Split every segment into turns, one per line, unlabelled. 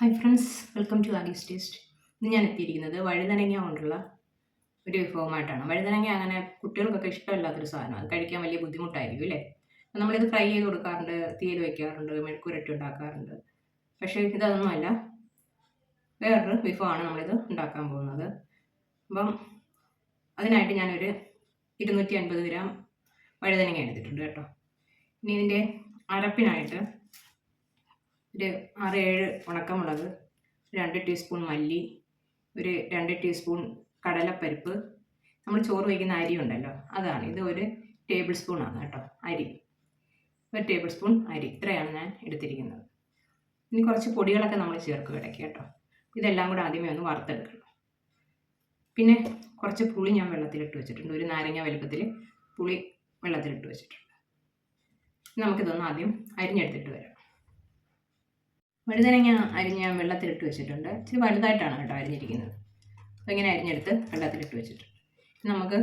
Hi friends welcome to Alice taste ഇന്ന് ഞാൻ എത്തിയിരിക്കുന്നത് വഴുതനങ്ങ കൊണ്ടുള്ള ഒരു വിഭവമായിട്ടാണ്. വഴുതനങ്ങ അങ്ങനെ കുട്ടികൾക്കൊക്കെ ഇഷ്ടമില്ലാത്തൊരു സാധനമാണ്. അത് കഴിക്കാൻ വലിയ ബുദ്ധിമുട്ടായിരിക്കും അല്ലേ? നമ്മളിത് ഫ്രൈ ചെയ്ത് കൊടുക്കാറുണ്ട് തീയിൽ വയ്ക്കാറുണ്ട് മെഴുക്കുരട്ടി ഉണ്ടാക്കാറുണ്ട്. പക്ഷേ ഇതൊന്നുമല്ല വേറൊരു വിഭവമാണ് നമ്മളിത് ഉണ്ടാക്കാൻ പോകുന്നത്. അപ്പം അതിനായിട്ട് ഞാനൊരു ഇരുന്നൂറ്റി അൻപത് ഗ്രാം വഴുതനങ്ങ എടുത്തിട്ടുണ്ട് കേട്ടോ. ഇനി ഇതിന്റെ അരപ്പിനായിട്ട് ഒരു ആറ് ഏഴ് ഉണക്കമുളക് രണ്ട് ടീസ്പൂൺ മല്ലി ഒരു രണ്ട് ടീസ്പൂൺ കടലപ്പരിപ്പ്. നമ്മൾ ചോറ് വയ്ക്കുന്ന അരി ഉണ്ടല്ലോ അതാണ്. ഇത് ഒരു ടേബിൾ സ്പൂണാണ് കേട്ടോ അരി. ഒരു ടേബിൾ സ്പൂൺ അരി. ഇത്രയാണ് ഞാൻ എടുത്തിരിക്കുന്നത്. ഇനി കുറച്ച് പൊടികളൊക്കെ നമ്മൾ ചേർക്കും ഇടയ്ക്ക് കേട്ടോ. ഇതെല്ലാം കൂടെ ആദ്യമേ ഒന്ന് വറുത്തെടുക്കണം. പിന്നെ കുറച്ച് പുളി ഞാൻ വെള്ളത്തിലിട്ട് വെച്ചിട്ടുണ്ട്. ഒരു നാരങ്ങ വലുപ്പത്തിൽ പുളി വെള്ളത്തിലിട്ട് വെച്ചിട്ടുണ്ട്. നമുക്കിതൊന്ന് ആദ്യം അരിഞ്ഞെടുത്തിട്ട് വരാം. വഴുതനങ്ങ അരിഞ്ഞ് ഞാൻ വെള്ളത്തിലിട്ട് വെച്ചിട്ടുണ്ട്. ഇച്ചിരി വലുതായിട്ടാണ് കേട്ടോ അരിഞ്ഞിരിക്കുന്നത്. അപ്പോൾ ഇങ്ങനെ അരിഞ്ഞെടുത്ത് വെള്ളത്തിലിട്ട് വെച്ചിട്ടുണ്ട്. നമുക്ക്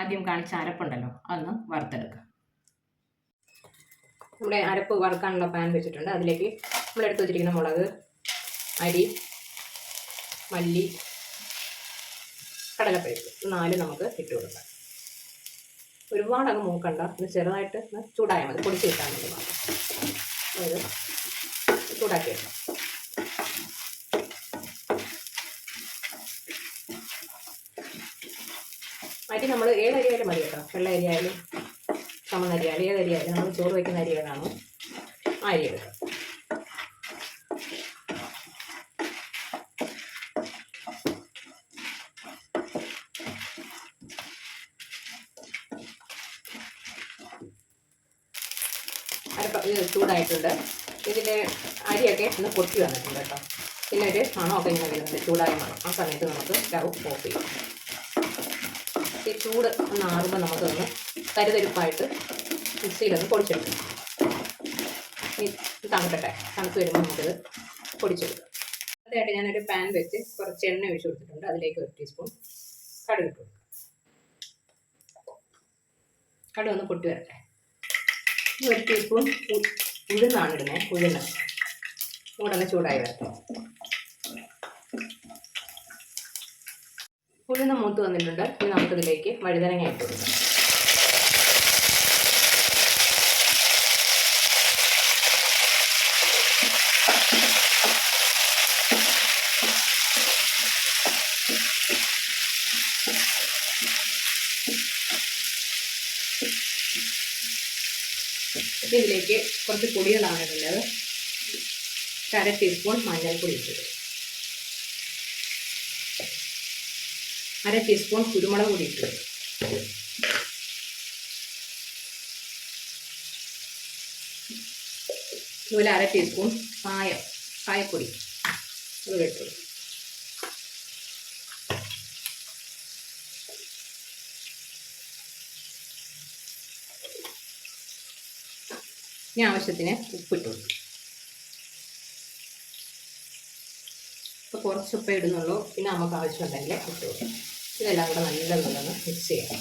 ആദ്യം കാണിച്ച അരപ്പുണ്ടല്ലോ അതൊന്ന് വറുത്തെടുക്കാം. നമ്മുടെ അരപ്പ് വറുക്കാനുള്ള പാൻ വെച്ചിട്ടുണ്ട്. അതിലേക്ക് നമ്മൾ എടുത്ത് വെച്ചിരിക്കുന്ന മുളക് അരി മല്ലി കടലപ്പരിപ്പ് നാല് നമുക്ക് ഇട്ട് കൊടുക്കാം. ഒരുപാട് അങ്ങ് മൂക്കണ്ട ചെറുതായിട്ട് ചൂടായാൽ മതി. പൊടിച്ച് കിട്ടാൻ വേണ്ടി മാത്രം. ചൂടാക്കി വെക്കാം അരി നമ്മൾ ഏത് അരി ആയാലും മതി കേട്ടോ? വെള്ള അരി ആയാലും ചുമന്ന ആയാലും ആയാലും നമ്മൾ ചോറ് വയ്ക്കുന്ന അരി ഏതാണോ ആ അരി എടുക്കാം. അരപ്പ ചൂടായിട്ടുണ്ട്. ഇതിന്റെ അരിയൊക്കെ ഒന്ന് പൊട്ടി വന്നിട്ടുണ്ട് കേട്ടോ. പിന്നെ ഒരു മണമൊക്കെ ഇങ്ങനെ വരുന്നുണ്ട് ചൂടായ മണം. ആ സമയത്ത് നമുക്ക് സ്റ്റവ് ഓഫ് ചെയ്യാം. ഈ ചൂട് ഒന്ന് ആറുമ്പോൾ നമുക്കൊന്ന് തരുതരുപ്പായിട്ട് മിക്സിയിലൊന്ന് പൊടിച്ചെടുക്കാം. ഈ തണുക്കട്ടെ. തണുത്ത് വരുമ്പോൾ നമുക്കിത് പൊടിച്ചെടുക്കാം. അതായിട്ട് ഞാനൊരു പാൻ വെച്ച് കുറച്ച് എണ്ണ ഒഴിച്ച് കൊടുത്തിട്ടുണ്ട്. അതിലേക്ക് ഒരു ടീസ്പൂൺ കടുക് ഇട്ട് കടുക് ഒന്ന് പൊട്ടി വരട്ടെ. ഒരു ടീസ്പൂൺ ഉഴുന്നാണ് ഇടുന്നത് ഉഴുന്ന്. ഉടനെ ചൂടായി വരട്ടെ. ഉഴുന്ന് മൂത്ത് വന്നിട്ടുണ്ട്. ഇനി നമുക്കിതിലേക്ക് വഴുതനങ്ങ ഇട്ട് കൊടുക്കാം. ഇതിലേക്ക് കുറച്ച് പൊടികളാണ് ഇടുന്നത്. കര ടീസ്പൂൺ മഞ്ഞൾപ്പൊടി ഇട്ടത് അര ടീസ്പൂൺ കുരുമുളക് പൊടി ഇട്ടത് അതുപോലെ അര ടീസ്പൂൺ കായം പായപ്പൊടി. അത് ഇട്ടു. ഇനി ആവശ്യത്തിന് ഉപ്പിട്ടു. ഇപ്പോൾ കുറച്ച് ഉപ്പ് ഇടുന്നുള്ളൂ. പിന്നെ നമുക്ക് ആവശ്യമുണ്ടെങ്കിൽ ഇട്ട് ഇതെല്ലാം കൂടെ നല്ലതൊന്ന് മിക്സ് ചെയ്യാം.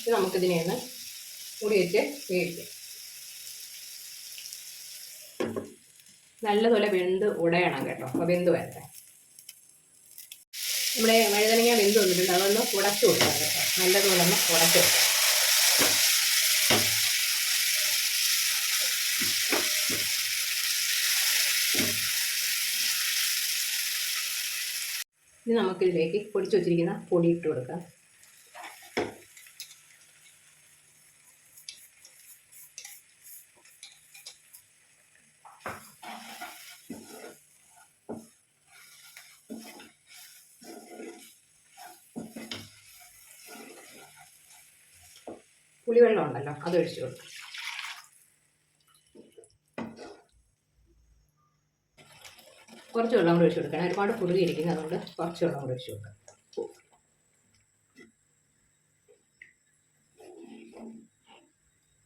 ഇത് നമുക്കിതിനെ ഒന്ന് മൂടി വെച്ച് നല്ലതുപോലെ വെന്ത് ഉടയണം കേട്ടോ. അപ്പോൾ വെന്ത് വരട്ടെ. നമ്മുടെ വഴുതനങ്ങ വെന്ത് വന്നിട്ടുണ്ട്. അതൊന്ന് ഉടച്ചു കൊടുക്കാം കേട്ടോ. നല്ലതുപോലെ ഒന്ന് ഉടച്ചു കൊടുക്കാം. ഇനി നമുക്കിതിലേക്ക് പൊടിച്ചു വച്ചിരിക്കുന്ന പൊടി ഇട്ട് കൊടുക്കാം. പുളിവെള്ളം ഉണ്ടല്ലോ അത് ഒഴിച്ചു കൊടുക്കും. കുറച്ച് വെള്ളം കൂടി ഒഴിച്ചു കൊടുക്കണം ഒരുപാട് കുറുകി ഇരിക്കുന്നത് അതുകൊണ്ട് കുറച്ച് വെള്ളം കൂടി ഒഴിച്ചു കൊടുക്കാം.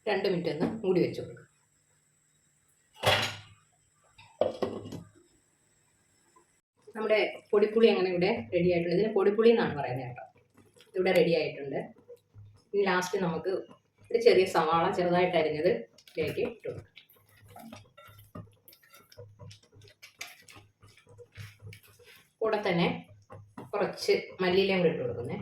രണ്ട് മിനിറ്റ് ഒന്ന് മൂടി വെച്ച് കൊടുക്കാം. നമ്മുടെ പൊടിപ്പുളി അങ്ങനെ ഇവിടെ റെഡി ആയിട്ടുണ്ട്? ഇതിന് പൊടിപ്പുളി എന്നാണ് പറയുന്നത് കേട്ടോ. ഇവിടെ റെഡി ആയിട്ടുണ്ട്. ലാസ്റ്റ് നമുക്ക് ഒരു ചെറിയ സവാള ചെറുതായിട്ട് അരിഞ്ഞത് ഇതിലേക്ക് ഇട്ടു കൂടെ തന്നെ കുറച്ച് മല്ലിയിലയും കൂടി ഇട്ട് കൊടുക്കുന്നേ.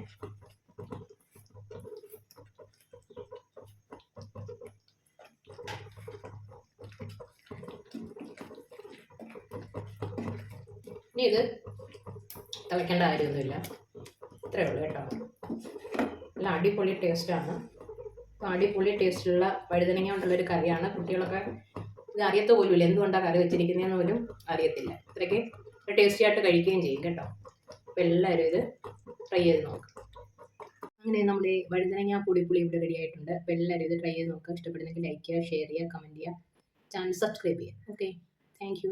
ഇനി ഇത് തിളയ്ക്കേണ്ട കാര്യമൊന്നുമില്ല. ഇത്രയേ ഉള്ളൂ കേട്ടോ. നല്ല അടിപൊളി ടേസ്റ്റാണ് അടിപൊളി ടേസ്റ്റുള്ള വഴുതനങ്ങ കൊണ്ടുള്ളൊരു കറിയാണ്. കുട്ടികളൊക്കെ ഇത് അറിയത്ത പോലുമില്ല. എന്തുകൊണ്ടാണ് കറി വെച്ചിരിക്കുന്നതെന്ന് പോലും അറിയത്തില്ല. ഇത്രയ്ക്ക് ടേസ്റ്റി ആയിട്ട് കഴിക്കുകയും ചെയ്യും കേട്ടോ. അപ്പോൾ എല്ലാവരും ഇത് ട്രൈ ചെയ്ത് നോക്കുക അങ്ങനെ നമ്മുടെ വഴുതനങ്ങ പൊടിപ്പുളി ഇവിടെ റെഡി ആയിട്ടുണ്ട്. അപ്പോൾ എല്ലാവരും ഇത് ട്രൈ ചെയ്ത് നോക്കുക ഇഷ്ടപ്പെടുന്നെങ്കിൽ ലൈക്ക് ചെയ്യുക ഷെയർ ചെയ്യുക കമന്റ് ചെയ്യുക ചാനൽ സബ്സ്ക്രൈബ് ചെയ്യുക. Okay thank